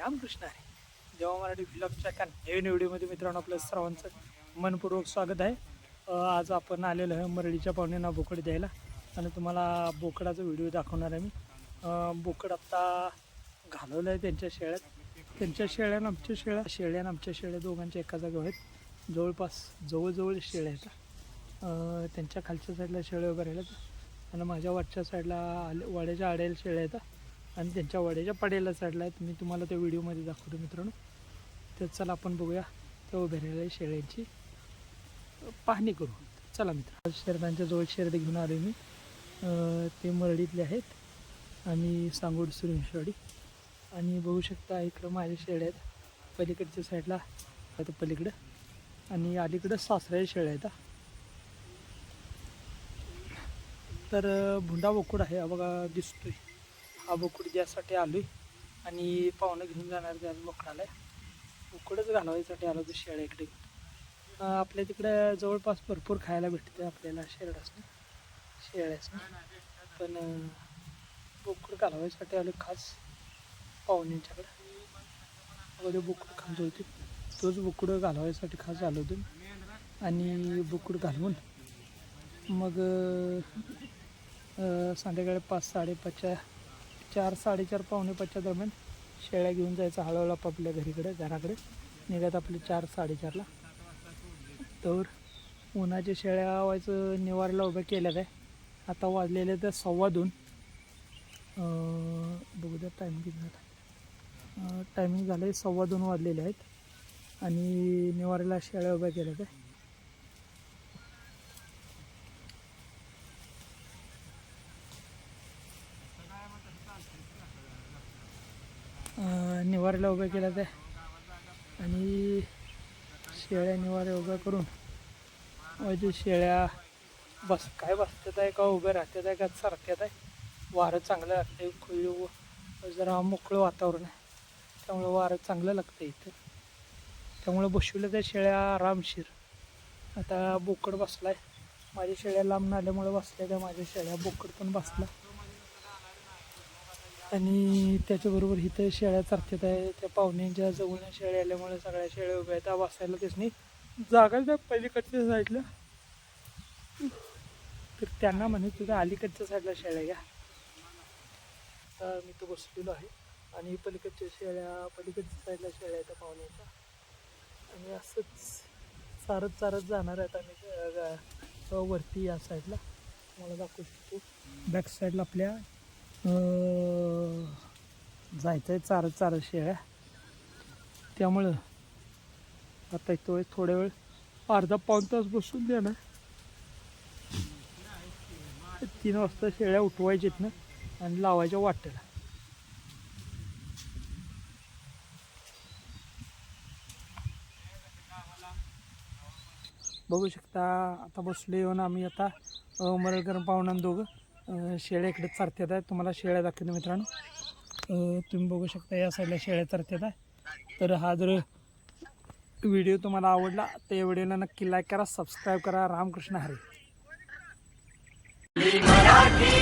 रामकृष्ण आहे. जेव्हा मराठी ब्लॉगच्या एका नवीन व्हिडिओमध्ये मित्रांनो आपलं सर्वांचं मनपूर्वक स्वागत आहे. आज आपण आलेलो आहे मरळीच्या पाहुण्यांना बोकड द्यायला. आणि तुम्हाला बोकडाचा व्हिडिओ दाखवणार आहे मी. बोकड आत्ता घालवलं आहे त्यांच्या शेळ्यात. त्यांच्या शेळ्या आमच्या शेळ्या. शेळ्या आणि आमच्या शेळ्या दोघांच्या एका जागेवर आहेत. जवळपास जवळजवळ शेळ्या आहेत. त्यांच्या खालच्या साईडला शेळ्या वगैरे आहेत. आणि माझ्या वरच्या साईडला आले वाड्याच्या आड्याला शेळ्या येतात आणि त्यांच्या वाड्याच्या पडेला साईडला आहेत मी तुम्हाला त्या व्हिडिओमध्ये दाखवतो मित्रांनो. तर चला आपण बघूया त्या उभ्या राहिलेल्या शेळ्यांची पाहणी करू. चला मित्र. शेरदांच्या जवळ शेरडे घेऊन आलो मी. ते मरडीतले आहेत. आणि सांगोड सुरेशवाडी आणि बघू शकता इकडं माझ्या शेळ्या आहेत. पलीकडच्या साईडला आता पलीकडं. आणि अलीकडं सासऱ्या शेळ्या आहेत तर भुंडा बोकूड आहे. बघा दिसतोय. हा बोकूड आलो आहे आणि पाहुणं घेऊन जाणार त्या बोकडाला बोकडच घालवायसाठी आलो होतो शेळ्या इकडे आपल्या तिकडं जवळपास भरपूर खायला भेटते आपल्याला शेरडासनं शेळ्यासनं. पण बोकड घालवायसाठी आलो खास पाहुण्यांच्याकडं. वगैरे बोकड खांजो होती. तोच बोकड घालवायसाठी खास आलो होतो. आणि बोकड घालवून मग संध्याकाळी पाच साडेपाचच्या चार साडेचार पावणे पाचच्या दरम्यान शेळ्या घेऊन जायचं हळूहळू आपापल्या घरीकडे घराकडे. निघत आपले चार साडेचारला. तर उन्हाच्या शेळ्या व्हायचं निवारला उभ्या केल्यात आहे आता वाजलेले तर सव्वा दोन. बघू द्या टायमिंग किती झाला. टायमिंग झालं आहे सव्वा दोन वाजलेले आहेत. आणि निवारीला शेळ्या उभ्या केल्यात आहे निवाऱ्याला उभ्या केल्या त्या आणि शेळ्या निवाऱ्या उभ्या करून म्हणजे शेळ्या बस काय बसतात आहे का? उभ्या राहतात आहे का? सारख्यात आहे. वारं चांगलं लागतं खुली जरा मोकळं वातावरण आहे. त्यामुळं वारं चांगलं लागतं इथं. त्यामुळं बसवलं त्या शेळ्या आरामशीर. आता बोकड आहे माझ्या शेळ्या लांब नाल्यामुळे बसल्या त्या माझ्या शेळ्या बोकड पण बसला. आणि त्याच्याबरोबर इथं शेळ्या चरतात आहे. त्या पाहुण्यांच्या जवळ शेळ्या आल्यामुळे सगळ्या शेळ्या उभ्या आहेत. त्या त्यासनी तेच नाही. जागा त्या पलीकडच्या साईडला. तर त्यांना म्हणे तुझ्या अलीकडच्या साईडला शेळ्या घ्या. आता मी तो बसलेलो आहे. आणि पलीकडच्या शेळ्या पलीकडच्या साईडला शेळ्या आहेत पाहुण्याच्या. आणि असंच चारत चारत जाणार आहेत आम्ही वरती या साईडला. तुम्हाला दाखवू शकतो. बॅक साईडला आपल्या जायचं आहे चारत चारत शेळ्या त्यामुळं आता तो थोड्या वेळ अर्धा पाऊण तास बसून देणार तीन वाजता शेळ्या उठवायच्यात ना आणि लावायच्या वाटेला. बघू शकता आता बसलो येऊन आम्ही आता अं, मरळकर पाहुणा दोघं शेळ्या इकडे चारतात आहे. तुम्हाला शेळ्या दाखवतो मित्रांनो. तुम्ही बघू शकता या साईडला शेळ्या चरत्यात आहे. तर हा जर व्हिडिओ तुम्हाला आवडला तर या व्हिडिओला नक्की लाईक करा सबस्क्राईब करा. रामकृष्ण हरी. मराठी